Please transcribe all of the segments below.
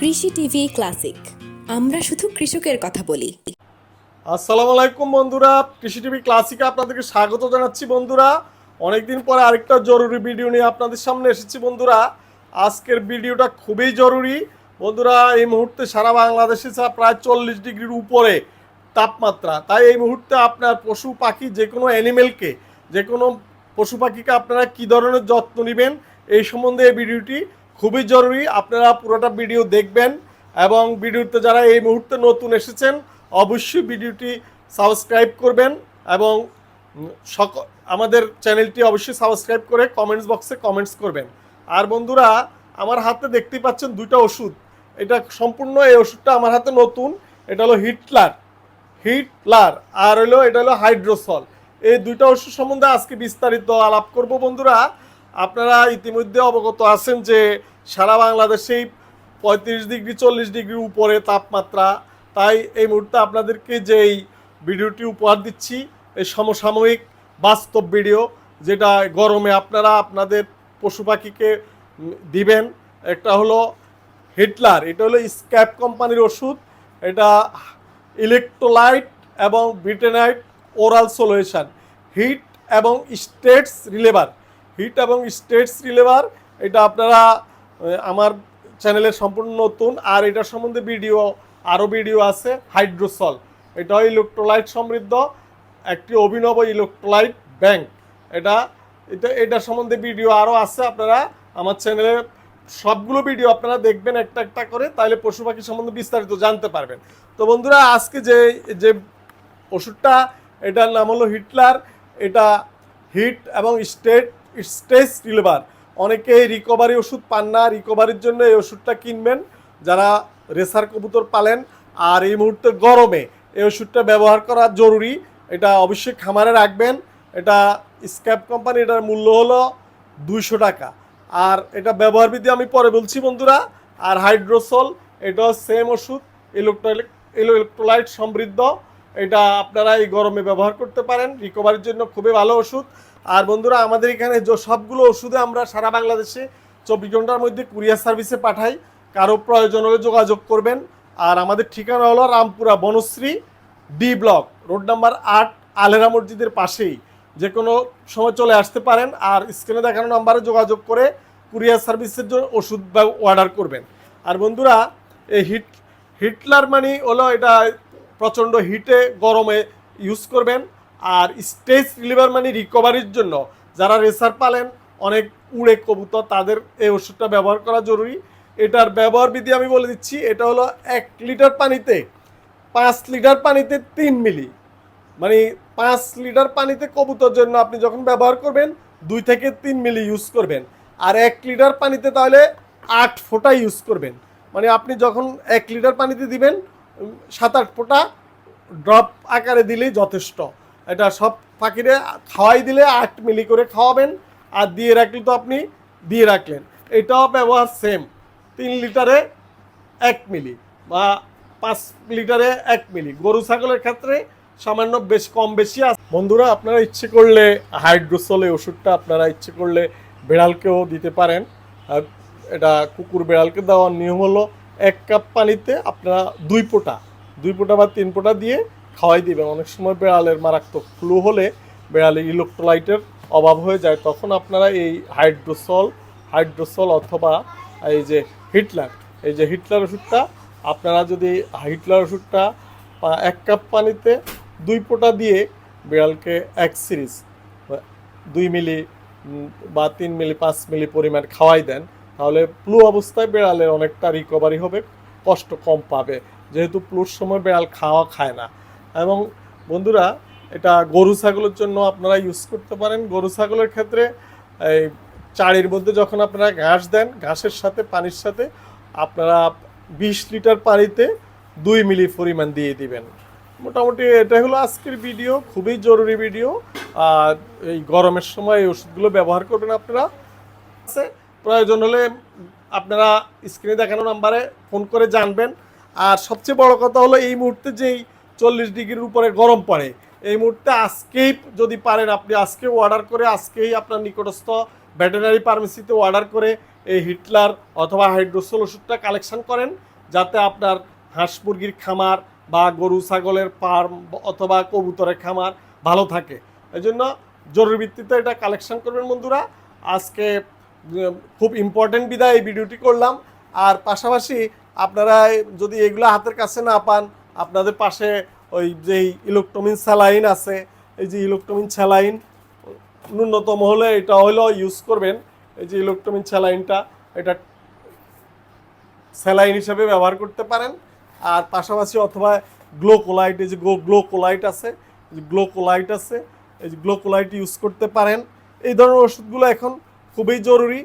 কৃষি TV classic. আমরা শুধু কৃষকের কথা বলি। আসসালামু আলাইকুম বন্ধুরা, কৃষি টিভি ক্লাসিকে আপনাদেরকে স্বাগত জানাচ্ছি বন্ধুরা। অনেকদিন পরে আরেকটা জরুরি ভিডিও নিয়ে আপনাদের সামনে এসেছি বন্ধুরা। আজকের ভিডিওটা খুবই জরুরি। বন্ধুরা, এই মুহূর্তে সারা বাংলাদেশে প্রায় চল্লিশ ডিগ্রির উপরে তাপমাত্রা, তাই এই মুহূর্তে আপনার পশু পাখি যে কোনো অ্যানিমেলকে, যে কোনো পশু পাখিকে আপনারা কী ধরনের যত্ন নেবেন, এই সম্বন্ধে এই ভিডিওটি খুবই জরুরি, আপনারা পুরোটা ভিডিও দেখবেন এবং ভিডিওতে যারা এই মুহূর্তে নতুন এসেছেন, অবশ্যই ভিডিওটি সাবস্ক্রাইব করবেন এবং সক, আমাদের চ্যানেলটি অবশ্যই সাবস্ক্রাইব করে কমেন্টস বক্সে কমেন্টস করবেন। আর বন্ধুরা, আমার হাতে দেখতেই পাচ্ছেন দুইটা ওষুধ। এটা সম্পূর্ণ এই ওষুধটা আমার হাতে নতুন, এটা হলো হিটলার হিটলার আর হলো, এটা হলো হাইড্রোসল। এই দুইটা ওষুধ সম্বন্ধে আজকে বিস্তারিত আলাপ করব বন্ধুরা। আপনারা ইতিমধ্যে অবগত আছেন যে সারা বাংলাদেশেই পঁয়ত্রিশ ডিগ্রি, চল্লিশ ডিগ্রির উপরে তাপমাত্রা। তাই এই মুহূর্তে আপনাদেরকে যেই ভিডিওটি উপহার দিচ্ছি, এই সমসাময়িক বাস্তব ভিডিও, যেটা গরমে আপনারা আপনাদের পশু পাখিকে দিবেন একটা হলো হিটলার, এটা হলো স্ক্যাপ কোম্পানির ওষুধ, এটা ইলেকট্রোলাইট এবং ব্রিটেনাইট ওরাল সলিউশন, হিট এবং স্টেটস রিলেভার, হিট এবং স্টেটস রিলেভার, এটা আপনারা আমার চ্যানেলের সম্পূর্ণ নতুন, আর এটার সম্বন্ধে ভিডিও আরও ভিডিও আছে, হাইড্রোসল। এটা ইলেকট্রোলাইট সমৃদ্ধ, একটি অভিনব ইলেকট্রোলাইট ব্যাংক। এটা এটা, এটার সম্বন্ধে ভিডিও আরও আছে, আপনারা আমার চ্যানেলে সবগুলো ভিডিও আপনারা দেখবেন একটা একটা করে, তাহলে পশু পাখি সম্বন্ধে বিস্তারিত জানতে পারবেন। তো বন্ধুরা, আজকে যে যে ওষুধটা, এটার নাম হলো হিটলার। এটা হিট এবং স্টেট, স্টেজ রিলিভার। অনেকেই রিকভারি ওষুধ পান না। রিকভারির জন্য এই ওষুধটা কিনবেন। যারা রেসার কবুতর পালেন আর এই মুহূর্তে গরমে এই ওষুধটা ব্যবহার করা জরুরি। এটা অবশ্যই খামারে রাখবেন। এটা স্ক্যাপ কোম্পানি এটার মূল্য হলো দুইশো টাকা। আর এটা ব্যবহার বিধি আমি পরে বলছি বন্ধুরা। আর হাইড্রোসল এটাও সেম ওষুধ। ইলেকট্রোলাইট ইলেকট্রোলাইট সমৃদ্ধ। এটা আপনারা এই গরমে ব্যবহার করতে পারেন। রিকভারির জন্য খুবই ভালো ওষুধ। আর বন্ধুরা, আমাদের এখানে যে সবগুলো ওষুধে আমরা সারা বাংলাদেশে চব্বিশ ঘণ্টার মধ্যে কুরিয়ার সার্ভিসে পাঠাই। কারও প্রয়োজন হলে যোগাযোগ করবেন। আর আমাদের ঠিকানা হলো Rampura Banasree, D block, road number আট, আলেরা মসজিদের পাশেই। যে কোনো সময় চলে আসতে পারেন আর স্ক্রিনে দেখানো নাম্বারে যোগাযোগ করে কুরিয়ার সার্ভিসের জন্য ওষুধ বা অর্ডার করবেন। আর বন্ধুরা, এই হিট, হিটলার মানি হলো এটা প্রচণ্ড হিটে, গরমে ইউজ করবেন। আর স্টেজ রিলিভার মানে রিকভারির জন্য যারা রেসার পালেন, অনেক উড়ে কবুতর, তাদের এই ওষুধটা ব্যবহার করা জরুরি। এটার ব্যবহার বিধি আমি বলে দিচ্ছি, এটা হলো এক লিটার পানিতে পাঁচ লিটার পানিতে তিন মিলি। মানে পাঁচ লিটার পানিতে কবুতর জন্য আপনি যখন ব্যবহার করবেন, দুই থেকে তিন মিলি ইউজ করবেন। আর এক লিটার পানিতে তাহলে আট ফোঁটা ইউজ করবেন। মানে আপনি যখন এক লিটার পানিতে দিবেন সাত আট ফোঁটা ড্রপ আকারে দিলেই যথেষ্ট। এটা সব পাখিরে খাওয়াই দিলে আট মিলি করে খাওয়াবেন, আর দিয়ে রাখলে তো আপনি দিয়ে রাখলেন। এটাও ব্যবহার সেম তিন লিটারে এক মিলি বা পাঁচ লিটারে এক মিলি। গরু ছাগলের ক্ষেত্রে সামান্য বেশ কম বেশি আছে। বন্ধুরা, আপনারা ইচ্ছে করলে হাইড্রোসল ওষুধটা আপনারা ইচ্ছে করলে বিড়ালকেও দিতে পারেন। আর এটা কুকুর বিড়ালকে দেওয়ার নিয়ম হলো, এক কাপ পানিতে আপনারা দুই ফোঁটা দুই ফোঁটা বা তিন ফোঁটা দিয়ে খাওয়াই দিবেন। অনেক সময় বিড়ালের মারাত্মক ফ্লু হলে বেড়ালের ইলেকট্রোলাইটের অভাব হয়ে যায়। তখন আপনারা এই হাইড্রোসল হাইড্রোসল অথবা এই যে হিটলার, এই যে হিটলার ওষুধটা, আপনারা যদি হিটলার ওষুধটা এক কাপ পানিতে দুই ফোঁটা দিয়ে বিড়ালকে এক সিরিজ, দুই মিলি বা তিন মিলি, পাঁচ মিলি পরিমাণ খাওয়াই দেন, তাহলে প্লু অবস্থায় বিড়ালের অনেকটা রিকভারি হবে, কষ্ট কম পাবে। যেহেতু প্লুর সময় বিড়াল খাওয়া খায় না। এবং বন্ধুরা, এটা গরু ছাগলের জন্য আপনারা ইউজ করতে পারেন। গরু ছাগলের ক্ষেত্রে এই চারির মধ্যে যখন আপনারা ঘাস দেন, ঘাসের সাথে, পানির সাথে আপনারা বিশ লিটার পানিতে দুই মিলি পরিমাণ দিয়ে দিবেন। মোটামুটি এটা হলো আজকের ভিডিও খুবই জরুরি ভিডিও আর এই গরমের সময় এই ওষুধগুলো ব্যবহার করবেন আপনারা। আছে, প্রয়োজন হলে আপনারা স্ক্রিনে দেখানো নাম্বারে ফোন করে জানবেন। আর সবচেয়ে বড় কথা হলো এই মুহূর্তে যেই চল্লিশ ডিগ্রির উপরে গরম পড়ে। এই মুহূর্তে আজকেই যদি পারেন আপনি, আজকে অর্ডার করে, আজকেই আপনার নিকটস্থ ভেটেনারি ফার্মেসিতে অর্ডার করে এই হিটলার অথবা হাইড্রোসোল ওষুধটা কালেকশন করেন, যাতে আপনার হাঁস মুরগির খামার বা গরু, ছাগলের ফার্ম অথবা কবুতরের খামার ভালো থাকে। এই জন্য জরুরি ভিত্তিতে এটা কালেকশন করবেন বন্ধুরা। আজকে খুব ইম্পর্টেন্ট বিদায় এই ভিডিওটি করলাম। আর পাশাপাশি আপনারা যদি এগুলো হাতের কাছে না পান আপনাদের পাশে ওই যেই ইলেকট্রমিন স্যালাইন আছে, এই যে ইলেকট্রমিন স্যালাইন, ন্যূনতম হলে এটা হলেও ইউজ করবেন। এই যে ইলেকট্রমিন স্যালাইনটা, এটা স্যালাইন হিসাবে ব্যবহার করতে পারেন। আর পাশাপাশি অথবা গ্লোকোলাইট, এই যে গ্লোকোলাইট আছে যে গ্লোকোলাইট আছে, এই যে গ্লোকোলাইট ইউজ করতে পারেন। এই ধরনের ওষুধগুলো এখন খুবই জরুরি।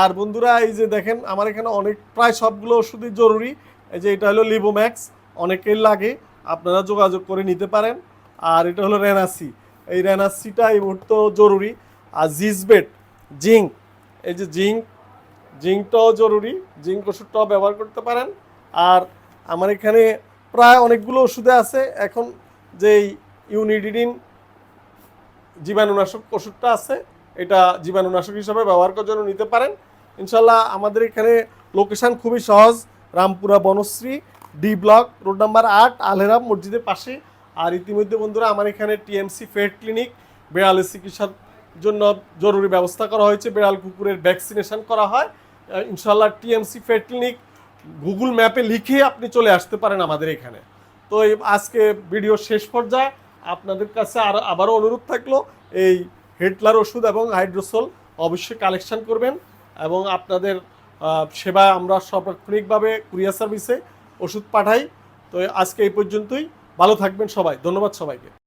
আর বন্ধুরা, এই যে দেখেন, আমার এখানে অনেক, প্রায় সবগুলো ওষুধই জরুরি। এই যে এটা হলো লিবোম্যাক্স অনেকের লাগে, আপনারা যোগাযোগ করে নিতে পারেন। আর এটা হলো রেনাসি এই রেনাসিটা এই মুহূর্তে জরুরি। আর জিজবেট জিঙ্ক, এই যে জিঙ্ক, জিঙ্কটাও জরুরি। জিঙ্ক ওষুধটাও ব্যবহার করতে পারেন। আর আমার এখানে প্রায় অনেকগুলো ওষুধে আছে। এখন যেই ইউনিডিডিন জীবাণুনাশক ওষুধটা আছে, এটা জীবাণুনাশক হিসাবে ব্যবহার করার জন্য নিতে পারেন। ইনশাল্লাহ আমাদের এখানে লোকেশন খুবই সহজ। Rampura Banasree D block, road number আট, আলহেরাম মসজিদের পাশে। আর ইতিমধ্যে বন্ধুরা, আমার এখানে টিএমসি ফেড ক্লিনিক বেড়ালের চিকিৎসার জন্য জরুরি ব্যবস্থা করা হয়েছে। বেড়াল কুকুরের ভ্যাকসিনেশন করা হয়। ইনশাল্লাহ টিএমসি ফেড ক্লিনিক গুগল ম্যাপে লিখে আপনি চলে আসতে পারেন আমাদের এখানে। তো আজকে ভিডিও শেষ পর্যায়ে আপনাদের কাছে আর আবারও অনুরোধ থাকল, এই হেডলার ওষুধ এবং হাইড্রোসোল অবশ্যই কালেকশন করবেন এবং আপনাদের সেবা আমরা সার্বক্ষণিকভাবে কুরিয়ার সার্ভিসে ওষুধ পাঠাই। তো আজকে এই পর্যন্তই। ভালো থাকবেন সবাই। ধন্যবাদ সবাইকে।